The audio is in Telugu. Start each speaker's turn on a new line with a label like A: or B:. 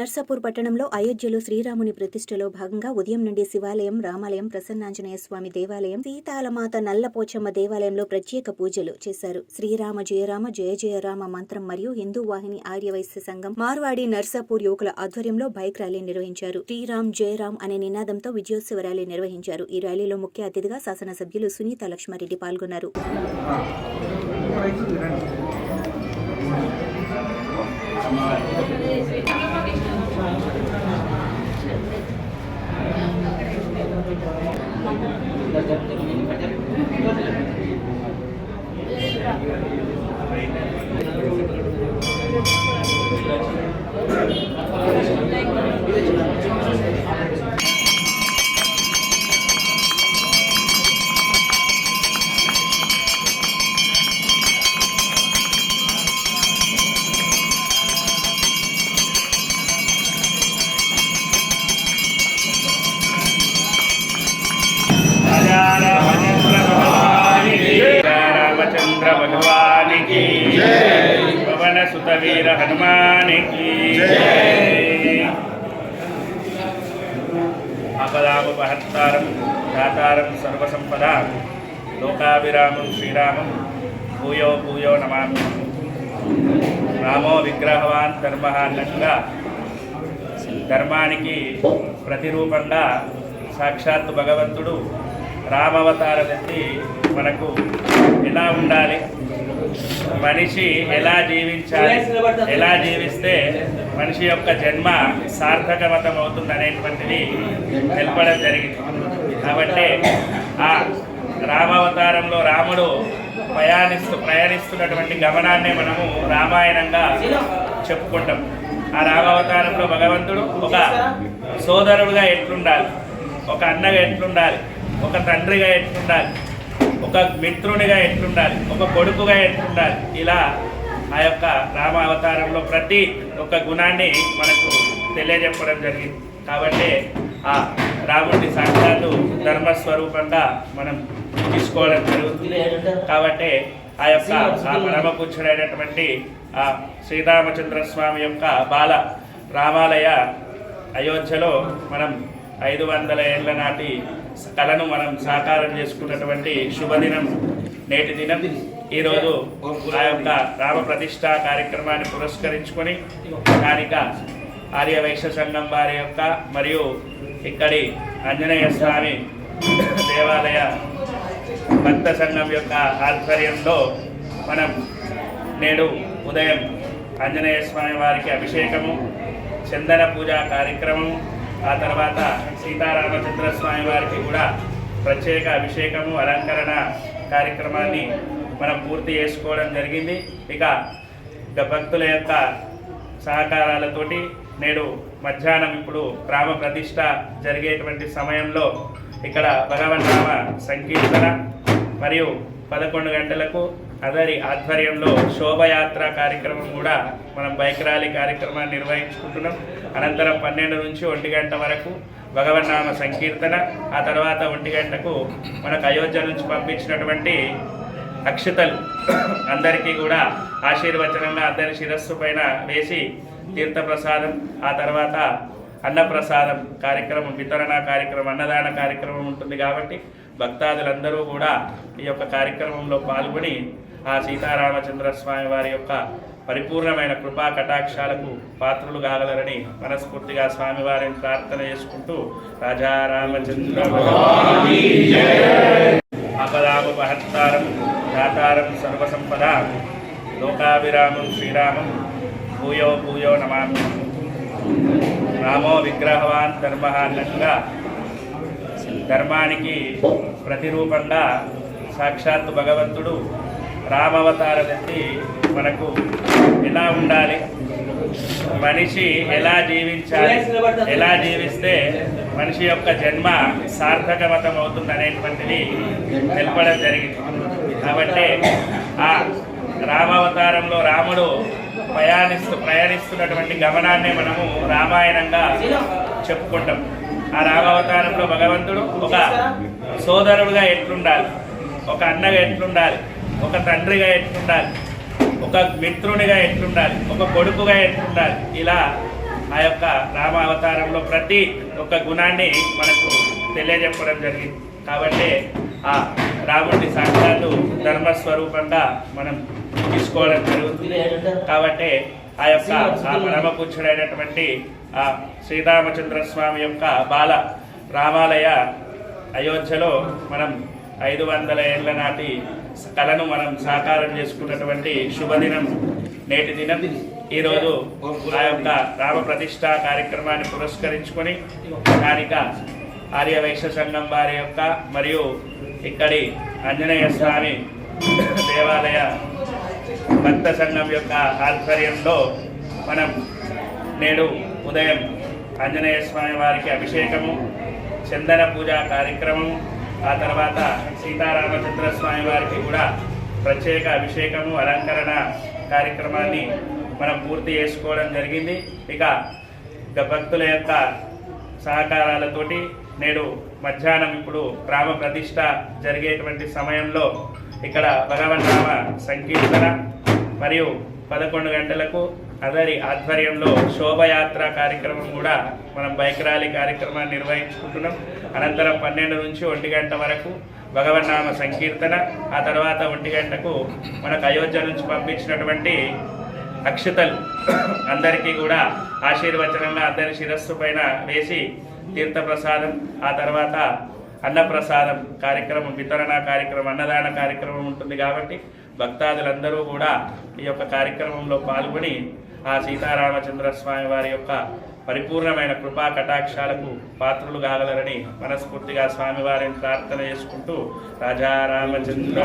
A: నర్సాపూర్ పట్టణంలో అయోధ్యలో శ్రీరాముని ప్రతిష్టలో భాగంగా ఉదయం నుండి శివాలయం రామాలయం ప్రసన్నాంజనేయ స్వామి దేవాలయం సీతాలమాత నల్లపోచమ్మ దేవాలయంలో ప్రత్యేక పూజలు చేశారు. శ్రీరామ జయరామ జయ జయరామ మంత్రం మరియు హిందూ వాహిని ఆర్యవైశ్య సంఘం మార్వాడి నర్సాపూర్ యువకుల ఆధ్వర్యంలో బైక్ ర్యాలీ నిర్వహించారు. శ్రీరామ్ జయరామ్ అనే నినాదంతో విజయోత్సవ ర్యాలీ నిర్వహించారు. ఈ ర్యాలీలో ముఖ్య అతిథిగా శాసనసభ్యులు సునీత లక్ష్మారెడ్డి పాల్గొన్నారు.
B: Ja. వీర హనుమానికి అపదాపహర్తారం దాతారం సర్వసంపద లోకాభిరామం శ్రీరామం భూయో భూయో నమామి రామో విగ్రహవాన్ ధర్మ అన్నట్టుగా ధర్మానికి ప్రతిరూపంగా సాక్షాత్ భగవంతుడు రామవతారం ఎత్తి మనకు ఎలా ఉండాలి? మనిషి ఎలా జీవించాలి ఎలా జీవిస్తే మనిషి యొక్క జన్మ సార్థకమతం అవుతుంది అనేటువంటిది తెలపడం జరిగింది. కాబట్టి ఆ రామావతారంలో రాముడు ప్రయాణిస్తూ ప్రయాణిస్తున్నటువంటి గమనాన్ని మనము రామాయణంగా చెప్పుకుంటాం. ఆ రామావతారంలో భగవంతుడు ఒక సోదరుడుగా ఎట్లుండాలి? ఒక అన్నగా ఎట్లుండాలి? ఒక తండ్రిగా ఎట్లుండాలి? ఒక మిత్రునిగా ఎట్లుండాలి? ఒక కొడుకుగా ఎట్లుండాలి? ఇలా ఆ యొక్క రామ అవతారంలో ప్రతి ఒక్క గుణాన్ని మనకు తెలియజెప్పడం జరిగింది. కాబట్టి ఆ రాముడి సాక్షాత్తు ధర్మస్వరూపంగా మనం తీసుకోవడం జరుగుతుంది. కాబట్టి ఆ యొక్క ఆ పరమపుచ్చుడైనటువంటి ఆ శ్రీరామచంద్ర స్వామి యొక్క బాల రామాలయ అయోధ్యలో మనం ఐదు వందల ఏళ్ళ నాటి కళను మనం సాకారం చేసుకున్నటువంటి శుభదినం నేటి దినం. ఈరోజు ఆ యొక్క రామప్రతిష్ట కార్యక్రమాన్ని పురస్కరించుకొని స్థానిక ఆర్యవైశ్య సంఘం వారి యొక్క మరియు ఇక్కడి ఆంజనేయ స్వామి దేవాలయ భక్త సంఘం యొక్క ఆధ్వర్యంలో మనం నేడు ఉదయం ఆంజనేయ స్వామి వారికి అభిషేకము చందన పూజ కార్యక్రమము ఆ తర్వాత సీతారామచంద్ర స్వామి వారికి కూడా ప్రత్యేక అభిషేకము అలంకరణ కార్యక్రమాన్ని మనం పూర్తి చేసుకోవడం జరిగింది. ఇక ఇక భక్తుల యొక్క సహకారాలతోటి నేడు మధ్యాహ్నం ఇప్పుడు గ్రామ ప్రతిష్ట జరిగేటువంటి సమయంలో ఇక్కడ భగవన్నామ సంకీర్తన మరియు పదకొండు గంటలకు అదరి ఆధ్వర్యంలో శోభయాత్ర కార్యక్రమం కూడా మనం బైక్ ర్యాలీ కార్యక్రమాన్ని నిర్వహించుకుంటున్నాం. అనంతరం పన్నెండు నుంచి ఒంటి గంట వరకు భగవన్నామ సంకీర్తన ఆ తర్వాత ఒంటి గంటకు మనకు అయోధ్య నుంచి పంపించినటువంటి అక్షతలు. అందరికీ కూడా ఆశీర్వచనంగా అందరి శిరస్సు పైన వేసి తీర్థప్రసాదం ఆ తర్వాత అన్నప్రసాదం కార్యక్రమం వితరణ కార్యక్రమం అన్నదాన కార్యక్రమం ఉంటుంది కాబట్టి భక్తాదులందరూ కూడా ఈ యొక్క కార్యక్రమంలో పాల్గొని ఆ సీతారామచంద్ర స్వామి వారి యొక్క పరిపూర్ణమైన కృపా కటాక్షాలకు పాత్రులు కాగలరని మనస్ఫూర్తిగా స్వామివారిని ప్రార్థన చేసుకుంటూ రాజా రామచంద్ర అపదాపహర్తారం దాతారం సర్వసంపద లోకాభిరామం శ్రీరామం భూయో భూయో నమామి. రామో విగ్రహవాన్ ధర్మ అన్నట్టుగా ధర్మానికి ప్రతిరూపంగా సాక్షాత్తు భగవంతుడు రామవతారం ఎత్తి మనకు ఎలా ఉండాలి? మనిషి ఎలా జీవించాలి? ఎలా జీవిస్తే మనిషి యొక్క జన్మ సార్థకమతం అవుతుంది అనేటువంటిది తెలపడం జరిగింది. కాబట్టి ఆ రామావతారంలో రాముడు ప్రయాణిస్తూ ప్రయాణిస్తున్నటువంటి గమనాన్ని మనము రామాయణంగా చెప్పుకుంటాం. ఆ రామావతారంలో భగవంతుడు ఒక సోదరుడుగా ఎట్లుండాలి? ఒక అన్నగా ఎట్లుండాలి? ఒక తండ్రిగా ఎట్లుండాలి? ఒక మిత్రునిగా ఎట్లుండాలి? ఒక కొడుకుగా ఎట్లుండాలి? ఇలా ఆ యొక్క రామ అవతారంలో ప్రతి ఒక్క గుణాన్ని మనకు తెలియజెప్పడం జరిగింది. కాబట్టి ఆ రాముడి సాక్షాత్తు ధర్మస్వరూపంగా మనం తీసుకోవడం జరుగుతుంది. కాబట్టి ఆ యొక్క ఆ పరమపుచ్చుడైనటువంటి ఆ శ్రీరామచంద్ర స్వామి యొక్క బాల రామాలయ అయోధ్యలో మనం ఐదు వందల ఏళ్ళ నాటి కళను మనం సాకారం చేసుకున్నటువంటి శుభదినం నేటి దినం. ఈరోజు ఆ యొక్క రామ ప్రతిష్ట కార్యక్రమాన్ని పురస్కరించుకొని స్థానిక ఆర్యవైశ్య సంఘం వారి యొక్క మరియు ఇక్కడి ఆంజనేయ స్వామి దేవాలయ భక్త సంఘం యొక్క ఆధ్వర్యంలో మనం నేడు ఉదయం ఆంజనేయ స్వామి వారికి అభిషేకము చందన పూజ కార్యక్రమము ఆ తర్వాత సీతారామచంద్ర స్వామి వారికి కూడా ప్రత్యేక అభిషేకము అలంకరణ కార్యక్రమాన్ని మనం పూర్తి చేసుకోవడం జరిగింది. ఇక ఇక భక్తుల యొక్క సహకారాలతోటి నేడు మధ్యాహ్నం ఇప్పుడు గ్రామ ప్రతిష్ట జరిగేటువంటి సమయంలో ఇక్కడ భగవన్నామ సంకీర్తన మరియు పదకొండు గంటలకు అదరి ఆధ్వర్యంలో శోభయాత్ర కార్యక్రమం కూడా మనం బైక్ ర్యాలీ కార్యక్రమాన్ని నిర్వహించుకుంటున్నాం. అనంతరం పన్నెండు నుంచి ఒంటి గంట వరకు భగవన్నామ సంకీర్తన ఆ తర్వాత ఒంటి గంటకు మనకు అయోధ్య నుంచి పంపించినటువంటి అక్షతలు. అందరికీ కూడా ఆశీర్వచనంగా అందరి శిరస్సు పైన వేసి తీర్థప్రసాదం ఆ తర్వాత అన్నప్రసాదం కార్యక్రమం వితరణ కార్యక్రమం అన్నదాన కార్యక్రమం ఉంటుంది కాబట్టి భక్తాదులందరూ కూడా ఈ యొక్క కార్యక్రమంలో పాల్గొని ఆ సీతారామచంద్ర స్వామి వారి యొక్క పరిపూర్ణమైన కృపా కటాక్షాలకు పాత్రులు కాగలరని మనస్ఫూర్తిగా స్వామివారిని ప్రార్థన చేసుకుంటూ రాజా రామచంద్ర